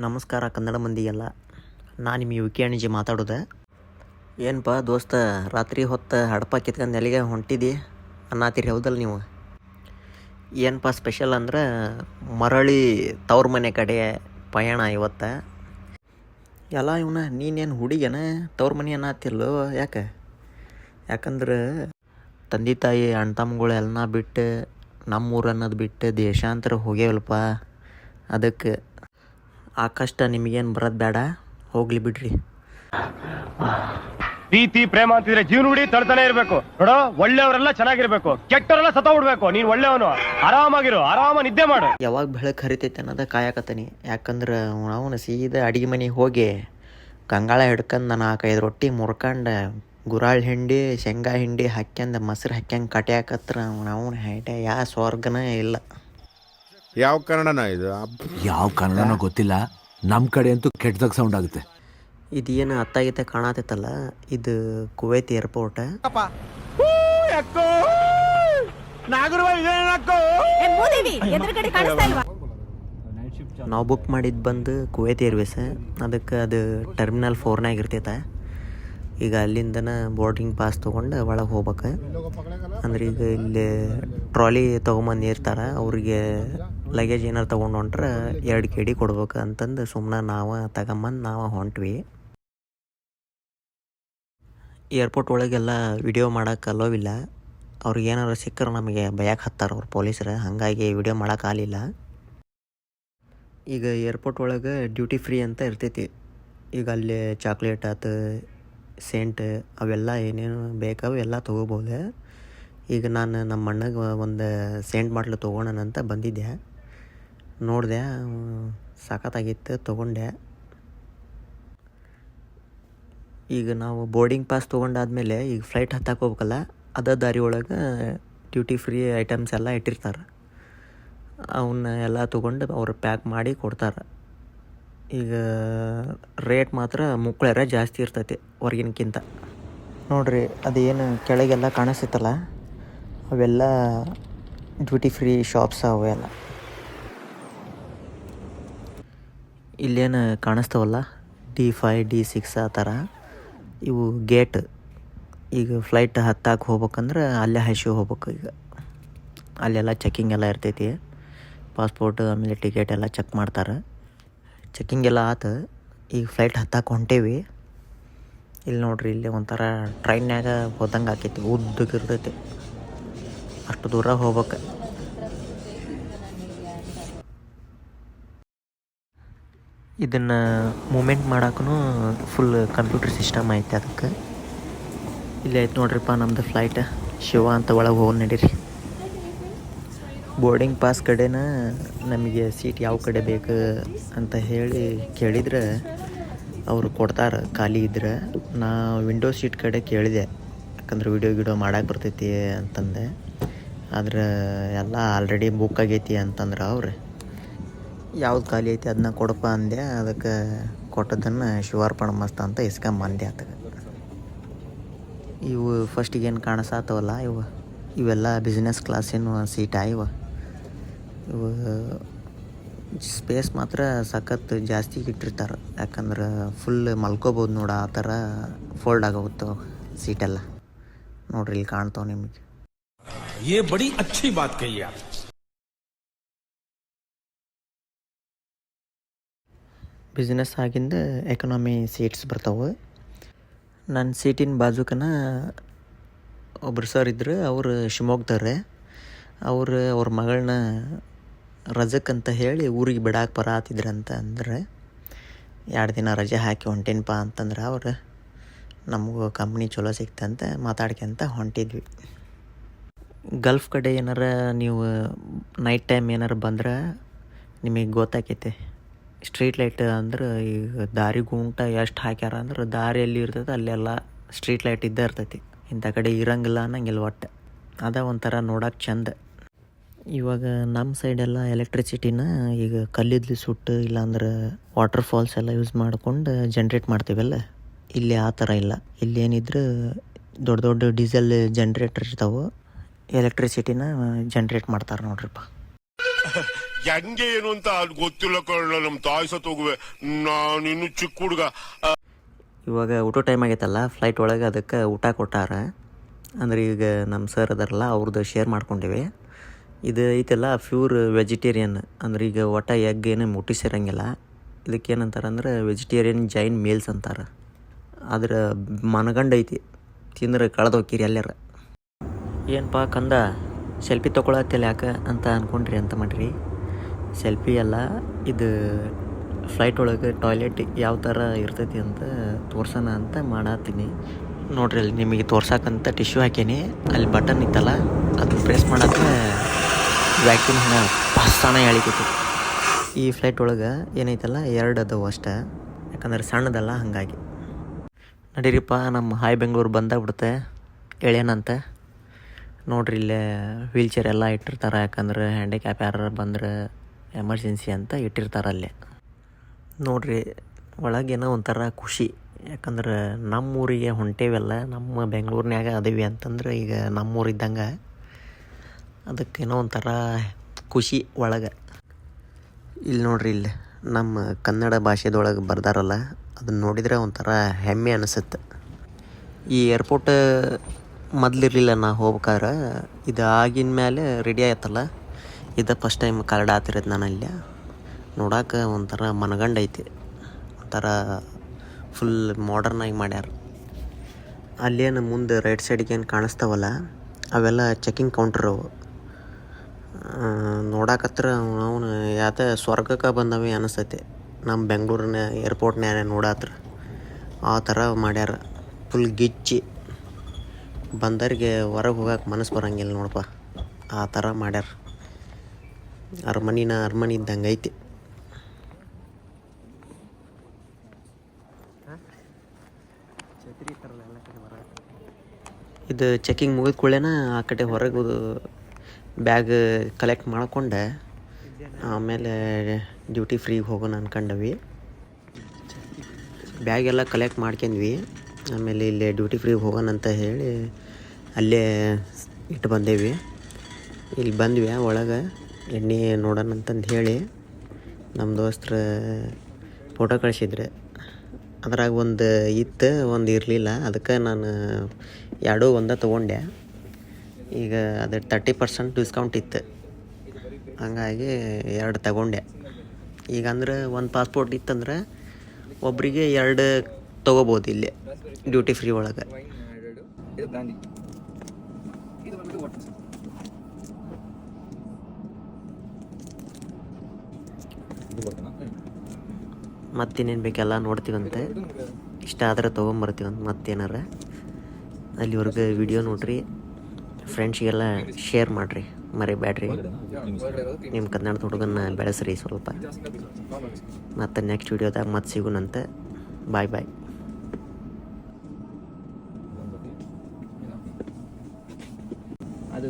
ನಮಸ್ಕಾರ ಕನ್ನಡ ಮಂದಿಗೆಲ್ಲ ನಾನು ನಿಮ್ಮ ಯು ಕೆ ಅಣಿಜಿ ಮಾತಾಡೋದೆ. ಏನಪ್ಪ ದೋಸ್ತ, ರಾತ್ರಿ ಹೊತ್ತು ಹಡಪ ಕಿತ್ಕೊಂಡು ಎಲ್ಲಿಗೆ ಹೊಂಟಿದಿ? ಅನ್ನತ್ತೀರಿ ಹೌದಲ್ಲ ನೀವು? ಏನಪ್ಪ ಸ್ಪೆಷಲ್ ಅಂದ್ರೆ ಮರಳಿ ತವ್ರ ಮನೆ ಕಡೆ ಪಯಣ ಇವತ್ತು. ಎಲ್ಲ ಇವನ, ನೀನೇನು ಹುಡುಗನ ತವ್ರ ಮನೆ ಅನ್ನತ್ತಿಲ್ಲೋ ಯಾಕೆ? ಯಾಕಂದ್ರೆ ತಂದೆ ತಾಯಿ, ಅಣ್ಣ ತಮ್ಮಗಳು ಎಲ್ಲ ಬಿಟ್ಟು ನಮ್ಮೂರು ಅನ್ನೋದು ಬಿಟ್ಟು ದೇಶಾಂತರ ಹೋಗ್ಯಾವಲ್ಪ. ಅದಕ್ಕೆ ಆ ಕಷ್ಟ ನಿಮಗೇನು ಬರೋದು ಬೇಡ. ಹೋಗ್ಲಿ ಬಿಡ್ರಿ. ಪ್ರೀತಿ ಪ್ರೇಮ ಅಂತಿದ್ರೆ ಜೀವನ ಬಿಡಿ ತಳ್ತಾನೆ ಇರಬೇಕು. ನೋಡು ಒಳ್ಳೆಯವರೆಲ್ಲ ಚೆನ್ನಾಗಿರ್ಬೇಕು. ಕೆಟ್ಟವರೆಲ್ಲ ಸತ ಬಿಡ್ಬೇಕು ನೀನ್ ಒಳ್ಳೆಯವನು. ಆರಾಮಾಗಿರು ಆರಾಮ ನಿದ್ದೆ ಮಾಡು. ಯಾವಾಗ ಬೆಳಕು ಹರಿತೈತೆ ಅನ್ನೋದ ಕಾಯಕತ್ತೀನಿ. ಯಾಕಂದ್ರೆ ಅವನು ಸೀದಾ ಅಡಿಗೆ ಮನೆಗೆ ಹೋಗಿ ಕಂಗಾಳ ಹಿಡ್ಕೊಂಡು ನಾನು ನಾಲ್ಕೈದು ರೊಟ್ಟಿ ಮುರ್ಕಂಡು ಗುರಾಳ್ ಹಿಂಡಿ ಶೇಂಗಾ ಹಿಂಡಿ ಹಾಕ್ಯಂದು ಮೊಸರು ಹಾಕ್ಯಂಗೆ ಕಟ್ಯಾಕತ್ರ ಅವನ ಹೈಟೆ. ಯಾ ಸ್ವರ್ಗನೇ ಇಲ್ಲ. ಯಾವ ಕನ್ನಡನ ಇದು? ಯಾವ ಕನ್ನಡನೋ ಗೊತ್ತಿಲ್ಲ. ನಮ್ಮ ಕಡೆ ಅಂತೂ ಕೆಟ್ಟದಾಗ ಸೌಂಡ್ ಆಗುತ್ತೆ. ಇದೇನು ಅತ್ತಾಗಿತ್ತೆ ಕಾಣತೈತಲ್ಲ ಇದು ಕುವೈತ್ ಏರ್ಪೋರ್ಟ್ ನಾವು ಬುಕ್ ಮಾಡಿದ್ದು ಬಂದು ಕುವೈತ್ ಏರ್ವೇಸ್ ಅದಕ್ಕೆ ಅದು ಟರ್ಮಿನಲ್ ಫೋರ್ನಾಗ ಇರ್ತೈತೆ ಈಗ ಅಲ್ಲಿಂದನ ಬೋರ್ಡಿಂಗ್ ಪಾಸ್ ತೊಗೊಂಡು ಒಳಗೆ ಹೋಗ್ಬೇಕು. ಅಂದ್ರೆ ಈಗ ಇಲ್ಲಿ ಟ್ರಾಲಿ ತೊಗೊಂಬಂದು ಇರ್ತಾರೆ ಅವ್ರಿಗೆ ಲಗೇಜ್ ಏನಾರು ತೊಗೊಂಡು ಹೊಂಟ್ರೆ ಎರಡು ಕೆ ಡಿ ಕೊಡ್ಬೇಕು ಅಂತಂದು ಸುಮ್ಮನೆ ನಾವು ತಗೊಂಬಂದು ನಾವು ಹೊಂಟ್ವಿ. ಏರ್ಪೋರ್ಟ್ ಒಳಗೆಲ್ಲ ವಿಡಿಯೋ ಮಾಡೋಕೆ ಅಲ್ಲೋವಿಲ್ಲ. ಅವ್ರಿಗೆ ಏನಾರು ಸಿಕ್ಕರೆ ನಮಗೆ ಬಯಕ್ಕೆ ಹತ್ತಾರ ಅವ್ರು ಪೊಲೀಸರು. ಹಾಗಾಗಿ ವಿಡಿಯೋ ಮಾಡೋಕ್ಕಾಗಲಿಲ್ಲ ಈಗ ಏರ್ಪೋರ್ಟ್ ಒಳಗೆ ಡ್ಯೂಟಿ ಫ್ರೀ ಅಂತ ಇರ್ತೈತಿ. ಈಗ ಅಲ್ಲಿ ಚಾಕ್ಲೇಟ್ ಆತು ಸೆಂಟ್ ಅವೆಲ್ಲ ಏನೇನು ಬೇಕಾವು ಎಲ್ಲ ತೊಗೋಬೋದು. ಈಗ ನಾನು ನಮ್ಮ ಅಣ್ಣಗೆ ಒಂದು ಸೆಂಟ್ ಬಾಟ್ಲು ತೊಗೊಳೋಣಂತ ಬಂದಿದ್ದೆ. ನೋಡಿದೆ ಸಖತ್ತಾಗಿತ್ತು, ತೊಗೊಂಡೆ. ಈಗ ನಾವು ಬೋರ್ಡಿಂಗ್ ಪಾಸ್ ತೊಗೊಂಡಾದ್ಮೇಲೆ ಈಗ ಫ್ಲೈಟ್ ಹತ್ತಕ್ಕೆ ಹೋಗ್ಬೇಕಲ್ಲ, ಅದ ದಾರಿ ಒಳಗೆ ಡ್ಯೂಟಿ ಫ್ರೀ ಐಟಮ್ಸ್ ಎಲ್ಲ ಇಟ್ಟಿರ್ತಾರೆ. ಅವನ್ನ ಎಲ್ಲ ತೊಗೊಂಡು ಅವ್ರು ಪ್ಯಾಕ್ ಮಾಡಿ ಕೊಡ್ತಾರೆ. ಈಗ ರೇಟ್ ಮಾತ್ರ ಮುಕ್ಕಳ್ಯಾರ ಜಾಸ್ತಿ ಇರ್ತೈತಿ ಹೊರಗಿನಕ್ಕಿಂತ. ನೋಡಿರಿ, ಅದೇನು ಕೆಳಗೆಲ್ಲ ಕಾಣಿಸ್ತಲ್ಲ ಅವೆಲ್ಲ ಡ್ಯೂಟಿ ಫ್ರೀ ಶಾಪ್ಸ್ ಅವೆಲ್ಲ. ಇಲ್ಲೇನು ಕಾಣಿಸ್ತಾವಲ್ಲ? ಡಿ ಫೈವ್, ಡಿ ಸಿಕ್ಸ್ ಆ ಥರ. ಇವು ಗೇಟ್. ಈಗ ಫ್ಲೈಟ್ ಹತ್ತಾಕೆ ಹೋಗ್ಬೇಕಂದ್ರೆ ಅಲ್ಲೇ ಹಸಿ ಹೋಗ್ಬೇಕು ಈಗ. ಅಲ್ಲೆಲ್ಲ ಚೆಕಿಂಗ್ ಎಲ್ಲ ಇರ್ತೈತಿ. ಪಾಸ್ಪೋರ್ಟ್, ಆಮೇಲೆ ಟಿಕೆಟ್ ಎಲ್ಲ ಚೆಕ್ ಮಾಡ್ತಾರೆ. ಚೆಕಿಂಗ್ ಎಲ್ಲ ಆತು. ಈಗ ಫ್ಲೈಟ್ ಹತ್ತಾಕೆ ಹೊಂಟೇವಿ. ಇಲ್ಲಿ ನೋಡ್ರಿ, ಇಲ್ಲಿ ಒಂಥರ ಟ್ರೈನ್ಯಾಗ ಹೋದಂಗೆ ಆಕೈತಿ ಉದ್ದಕ್ಕೆ ಇರ್ತೈತಿ ಅಷ್ಟು ದೂರ ಹೋಗ್ಬೇಕು. ಇದನ್ನು ಮೂಮೆಂಟ್ ಮಾಡೋಕ್ಕೂ ಫುಲ್ ಕಂಪ್ಯೂಟರ್ ಸಿಸ್ಟಮ್ ಐತೆ ಅದಕ್ಕೆ. ಇಲ್ಲೇ ಐತೆ ನೋಡ್ರಿಪ್ಪ ನಮ್ಮದು ಫ್ಲೈಟ್ ಶಿವ ಅಂತ ಒಳಗೆ ಹೋಗಿ ನಡೀರಿ. ಬೋರ್ಡಿಂಗ್ ಪಾಸ್ ಕಡೆನ ನಮಗೆ ಸೀಟ್ ಯಾವ ಕಡೆ ಬೇಕು ಅಂತ ಹೇಳಿ ಕೇಳಿದ್ರೆ ಅವರು ಕೊಡ್ತಾರೆ, ಖಾಲಿ ಇದ್ರೆ. ನಾ ವಿಂಡೋ ಸೀಟ್ ಕಡೆ ಕೇಳಿದೆ. ಯಾಕಂದ್ರೆ ವಿಡಿಯೋ ಗಿಡೋ ಮಾಡಕ್ಕೆ ಬರ್ತೈತಿ ಅಂತಂದೆ. ಆದ್ರೆ ಎಲ್ಲ ಆಲ್ರೆಡಿ ಬುಕ್ ಆಗೈತಿ ಅಂತಂದ್ರೆ ಅವ್ರು. ಯಾವ್ದು ಖಾಲಿ ಐತಿ ಅದನ್ನ ಕೊಡಪ್ಪ ಅಂದೆ ಅದಕ್ಕೆ ಕೊಟ್ಟದನ್ನು ಶಿವಾರ್ಪಣ ಮಸ್ತ್ ಅಂತ ಇಸ್ಕೊಂಬಂದೆ ಆತಗೆ ಇವು ಫಸ್ಟಿಗೆ ಏನು ಕಾಣಿಸಾತವಲ್ಲ ಇವು ಇವೆಲ್ಲ ಬಿಸ್ನೆಸ್ ಕ್ಲಾಸಿನ ಸೀಟಾ ಇವ ಇವು ಸ್ಪೇಸ್ ಮಾತ್ರ ಸಖತ್ ಜಾಸ್ತಿ ಇಟ್ಟಿರ್ತಾರೆ ಯಾಕಂದ್ರೆ ಫುಲ್ ಮಲ್ಕೋಬೋದು ನೋಡ ಆ ಥರ ಫೋಲ್ಡ್ ಆಗೋಗುತ್ತೆ ಸೀಟೆಲ್ಲ ನೋಡ್ರಿ ಇಲ್ಲಿ ಕಾಣ್ತಾವೆ ನಿಮಗೆ ये बड़ी अच्छी बात कही आप ಬಿಸ್ನೆಸ್ ಆಗಿಂದ ಎಕನಾಮಿ ಸೀಟ್ಸ್ ಬರ್ತಾವೆ. ನನ್ನ ಸೀಟಿನ ಬಾಜುಕನ ಒಬ್ರು ಸರ್ ಇದ್ರು, ಅವರು ಶಿವಮೊಗ್ಗದವ್ರೆ ಅವರು ಅವ್ರ ಮಗಳನ್ನ ರಜಕ್ಕಂತ ಹೇಳಿ ಊರಿಗೆ ಬಿಡಾಕೆ ಬರಾತಿದ್ರಂತ ಅಂದ್ರೆ, ಎರಡು ದಿನ ರಜೆ ಹಾಕಿ ಹೊಂಟೇನಪ್ಪ ಅಂತಂದ್ರೆ ಅವ್ರು ನಮಗೂ ಕಂಪ್ನಿ ಚಲೋ ಸಿಗ್ತಂತ ಮಾತಾಡ್ಕೊಂತ ಹೊಂಟಿದ್ವಿ. ಗಲ್ಫ್ ಕಡೆ ಏನಾರ ನೀವು ನೈಟ್ ಟೈಮ್ ಏನಾರು ಬಂದ್ರೆ ನಿಮಗೆ ಗೊತ್ತಾಕೈತೆ. ಸ್ಟ್ರೀಟ್ ಲೈಟ್ ಅಂದ್ರೆ ಈಗ ದಾರಿ ಗುಂಟ ಎಷ್ಟು ಹಾಕ್ಯಾರ ಅಂದ್ರೆ ದಾರಿ ಎಲ್ಲಿ ಇರ್ತೈತೆ, ಅಲ್ಲೆಲ್ಲ ಸ್ಟ್ರೀಟ್ ಲೈಟ್ ಇದ್ದೇ ಇರ್ತೈತಿ. ಇಂಥ ಕಡೆ ಇರಂಗಿಲ್ಲ ಅನ್ನಂಗಿಲ್ಲ ಒಟ್ಟು. ಅದ ಒಂಥರ ನೋಡೋಕೆ ಚಂದ. ಇವಾಗ ನಮ್ಮ ಸೈಡೆಲ್ಲ ಎಲೆಕ್ಟ್ರಿಸಿಟಿನ ಈಗ ಕಲ್ಲಿದ್ಲಿ ಸುಟ್ಟು ಇಲ್ಲಾಂದ್ರೆ ವಾಟರ್ ಫಾಲ್ಸ್ ಎಲ್ಲ ಯೂಸ್ ಮಾಡ್ಕೊಂಡು ಜನ್ರೇಟ್ ಮಾಡ್ತೀವಲ್ಲ ಇಲ್ಲಿ ಆ ಥರ ಇಲ್ಲ. ಇಲ್ಲೇನಿದ್ರೆ ದೊಡ್ಡ ದೊಡ್ಡ ಡೀಸೆಲ್ ಜನ್ರೇಟರ್ ಇರ್ತಾವೆ ಎಲೆಕ್ಟ್ರಿಸಿಟಿನ ಜನ್ರೇಟ್ ಮಾಡ್ತಾರೆ ನೋಡ್ರಿಪ್ಪ. ಹೆಂಗೆ ಏನು ಅಂತ ಅದು ಗೊತ್ತಿಲ್ಲ ಕಣ ನಮ್ಮ ತಾಯಿ ಸತ್ತೋಗುವೆ ನಾನು ಇನ್ನು ಚಿಕ್ಕ ಹುಡುಗ. ಇವಾಗ ಊಟ ಟೈಮ್ ಆಗೈತಲ್ಲ ಫ್ಲೈಟ್ ಒಳಗೆ ಅದಕ್ಕೆ ಊಟ ಕೊಟ್ಟಾರ. ಅಂದ್ರೆ ಈಗ ನಮ್ಮ ಸರ್ ಅದಾರಲ್ಲ ಅವ್ರದ್ದು ಶೇರ್ ಮಾಡ್ಕೊಂಡಿವಿ. ಇದು ಐತಲ್ಲ ಪ್ಯೂರ್ ವೆಜಿಟೇರಿಯನ್ ಅಂದ್ರೆ ಈಗ ಒಟ್ಟ ಎಗ್ ಏನು ಮುಟ್ಟಿಸಿರಂಗಿಲ್ಲ. ಇದಕ್ಕೆ ಏನಂತಾರೆ ಅಂದ್ರೆ ವೆಜಿಟೇರಿಯನ್ ಜೈನ್ ಮೀಲ್ಸ್ ಅಂತಾರೆ. ಆದ್ರೆ ಮನಗಂಡ ಐತಿ, ತಿಂದ್ರೆ ಕಳೆದು ಹೋಗಿರಿ ಎಲ್ಲಾರ ಏನಪ್ಪ ಕಂದ ಸೆಲ್ಫಿ ತೊಗೊಳತ್ತಿಲ್ಲ ಯಾಕೆ ಅಂತ ಅಂದ್ಕೊಂಡ್ರಿ ಅಂತ ಮಾಡ್ರಿ. ಸೆಲ್ಫಿ ಅಲ್ಲ, ಇದು ಫ್ಲೈಟ್ ಒಳಗೆ ಟಾಯ್ಲೆಟ್ ಯಾವ ಥರ ಇರ್ತೈತಿ ಅಂತ ತೋರ್ಸೋಣ ಅಂತ ಮಾಡತ್ತೀನಿ. ನೋಡ್ರಿ ಅಲ್ಲಿ ನಿಮಗೆ ತೋರ್ಸಕ್ಕಂತ ಟಿಶ್ಯೂ ಹಾಕೀನಿ. ಅಲ್ಲಿ ಬಟನ್ ಇತ್ತಲ್ಲ ಅದನ್ನ ಪ್ರೆಸ್ ಮಾಡಕ್ಕೆ ವ್ಯಾಕ್ಯೂಮ್ ಹಣ ಪಸ್ಸಾನ ಎಳಿತೈತಿ ಈ ಫ್ಲೈಟ್ ಒಳಗೆ ಏನೈತಲ್ಲ, ಎರಡು ಅದಾವು ಅಷ್ಟೇ. ಯಾಕಂದ್ರೆ ಸಣ್ಣದಲ್ಲ, ಹಾಗಾಗಿ. ನಡೀರಿಪ್ಪ ನಮ್ಮ ಹಾಯ್ ಬೆಂಗಳೂರು ಬಂದಾಗ್ಬಿಡುತ್ತೆ. ಹೇಳ್ಯಾನಂತ ನೋಡ್ರಿ ಇಲ್ಲೇ ವೀಲ್ ಚೇರ್ ಎಲ್ಲ ಇಟ್ಟಿರ್ತಾರೆ, ಯಾಕಂದ್ರೆ ಹ್ಯಾಂಡಿಕ್ಯಾಪ್ ಯಾರು ಬಂದ್ರೆ ಎಮರ್ಜೆನ್ಸಿ ಅಂತ ಇಟ್ಟಿರ್ತಾರೆ ನೋಡಿರಿ, ಒಳಗೇನೋ ಒಂಥರ ಖುಷಿ. ಯಾಕಂದ್ರೆ ನಮ್ಮೂರಿಗೆ ಹೊಂಟೇವೆಲ್ಲ, ನಮ್ಮ ಬೆಂಗಳೂರಿನ್ಯಾಗ ಅದೇವಿ ಅಂತಂದ್ರೆ ಈಗ ನಮ್ಮೂರಿದ್ದಂಗೆ ಅದಕ್ಕೇನೋ ಒಂಥರ ಖುಷಿ ಒಳಗೆ. ಇಲ್ಲಿ ನೋಡ್ರಿ ಇಲ್ಲಿ, ನಮ್ಮ ಕನ್ನಡ ಭಾಷೆದೊಳಗೆ ಬರ್ದಾರಲ್ಲ ಅದನ್ನ ನೋಡಿದ್ರೆ ಒಂಥರ ಹೆಮ್ಮೆ ಅನಿಸುತ್ತೆ. ಈ ಏರ್ಪೋರ್ಟ್ ಮೊದಲಿರಲಿಲ್ಲ ನಾ ಹೋಗ್ಬೇಕಾದ್ರೆ ಇದು ಆಗಿನ ಮೇಲೆ ರೆಡಿ ಆಯ್ತಲ್ಲ. ಇದು ಫಸ್ಟ್ ಟೈಮ್ ಕಾರ್ಡ್ ಆತಿರೋದು ನಾನು ಅಲ್ಲಿ. ನೋಡೋಕೆ ಒಂಥರ ಮನಗಂಡ ಐತಿ. ಒಂಥರ ಫುಲ್ ಮಾಡರ್ನಾಗಿ ಮಾಡ್ಯಾರ. ಅಲ್ಲೇನು ಮುಂದೆ ರೈಟ್ ಸೈಡ್ಗೆ ಏನು ಕಾಣಿಸ್ತಾವಲ್ಲ, ಅವೆಲ್ಲ ಚೆಕಿಂಗ್ ಕೌಂಟ್ರ್ ಅವು. ನೋಡಕತ್ರ ಅವನು ಯಾತ ಸ್ವರ್ಗಕ್ಕೆ ಬಂದವೆ ಅನಿಸ್ತೈತಿ. ನಮ್ಮ ಬೆಂಗಳೂರಿನ ಏರ್ಪೋರ್ಟ್ನೇ ನೋಡತ್ರ. ಆ ಥರ ಮಾಡ್ಯಾರ. ಫುಲ್ ಗಿಚ್ಚಿ. ಬಂದರಿಗೆ ಹೊರಗೆ ಹೋಗಕ್ಕೆ ಮನಸ್ಸು ಬರಂಗಿಲ್ಲ ನೋಡಪ್ಪ. ಆ ಥರ ಮಾಡ್ಯಾರ. ಅರಮನಿನ ಅರಮನೆ ಇದ್ದಂಗೆ ಐತಿ. ಇದು ಚೆಕಿಂಗ್ ಮುಗಿದ ಕೂಡಲೇನ ಆ ಕಡೆ ಹೊರಗೆ ಬ್ಯಾಗ್ ಕಲೆಕ್ಟ್ ಮಾಡಿಕೊಂಡೆ. ಆಮೇಲೆ ಡ್ಯೂಟಿ ಫ್ರೀಗೆ ಹೋಗೋಣ ಅನ್ಕೊಂಡವಿ. ಬ್ಯಾಗ್ ಎಲ್ಲ ಕಲೆಕ್ಟ್ ಮಾಡ್ಕೊಂಡ್ವಿ. ಆಮೇಲೆ ಇಲ್ಲಿ ಡ್ಯೂಟಿ ಫ್ರೀಗೆ ಹೋಗೋಣ ಅಂತ ಹೇಳಿ ಅಲ್ಲೇ ಇಟ್ಟು ಬಂದೇವಿ. ಇಲ್ಲಿ ಬಂದ್ವಿ ಒಳಗೆ. ಎಣ್ಣೆ ನೋಡೋಣ ಅಂತಂದು ಹೇಳಿ ನಮ್ಮ ದೋಸ್ತ್ರ ಫೋಟೋ ಕಳಿಸಿದ್ರೆ. ಅದ್ರಾಗ ಒಂದು ಇತ್ತು, ಒಂದು ಇರಲಿಲ್ಲ. ಅದಕ್ಕೆ ನಾನು ಎರಡೂ ಒಂದೇ ತೊಗೊಂಡೆ. ಈಗ ಅದು ತರ್ಟಿ ಪರ್ಸೆಂಟ್ ಡಿಸ್ಕೌಂಟ್ ಇತ್ತು. ಹಂಗಾಗಿ ಎರಡು ತಗೊಂಡೆ. ಈಗ ಅಂದ್ರೆ ಒಂದು ಪಾಸ್ಪೋರ್ಟ್ ಇತ್ತಂದ್ರೆ ಒಬ್ಬರಿಗೆ ಎರಡು ತೊಗೋಬೋದು ಇಲ್ಲಿ ಡ್ಯೂಟಿ ಫ್ರೀ ಒಳಗೆ. ಮತ್ತಿನ್ನೇನು ಬೇಕೆಲ್ಲ ನೋಡ್ತೀವಂತೆ. ಇಷ್ಟ ಆದರೆ ತೊಗೊಂಬರ್ತೀವಂತ ಮತ್ತೇನಾರ. ಅಲ್ಲಿವರೆಗೆ ವಿಡಿಯೋ ನೋಡ್ರಿ. ಫ್ರೆಂಡ್ಸಿಗೆಲ್ಲ ಶೇರ್ ಮಾಡಿರಿ. ಮರಿಬೇಡ್ರಿ ನಿಮ್ಮ ಕನ್ನಡದ ಹುಡುಗನ್ನ ಬೆಳೆಸ್ರಿ ಸ್ವಲ್ಪ. ಮತ್ತು ನೆಕ್ಸ್ಟ್ ವಿಡಿಯೋದಾಗ ಮತ್ತೆ ಸಿಗೋಣಂತೆ ಬಾಯ್ ಬಾಯ್ ಅದು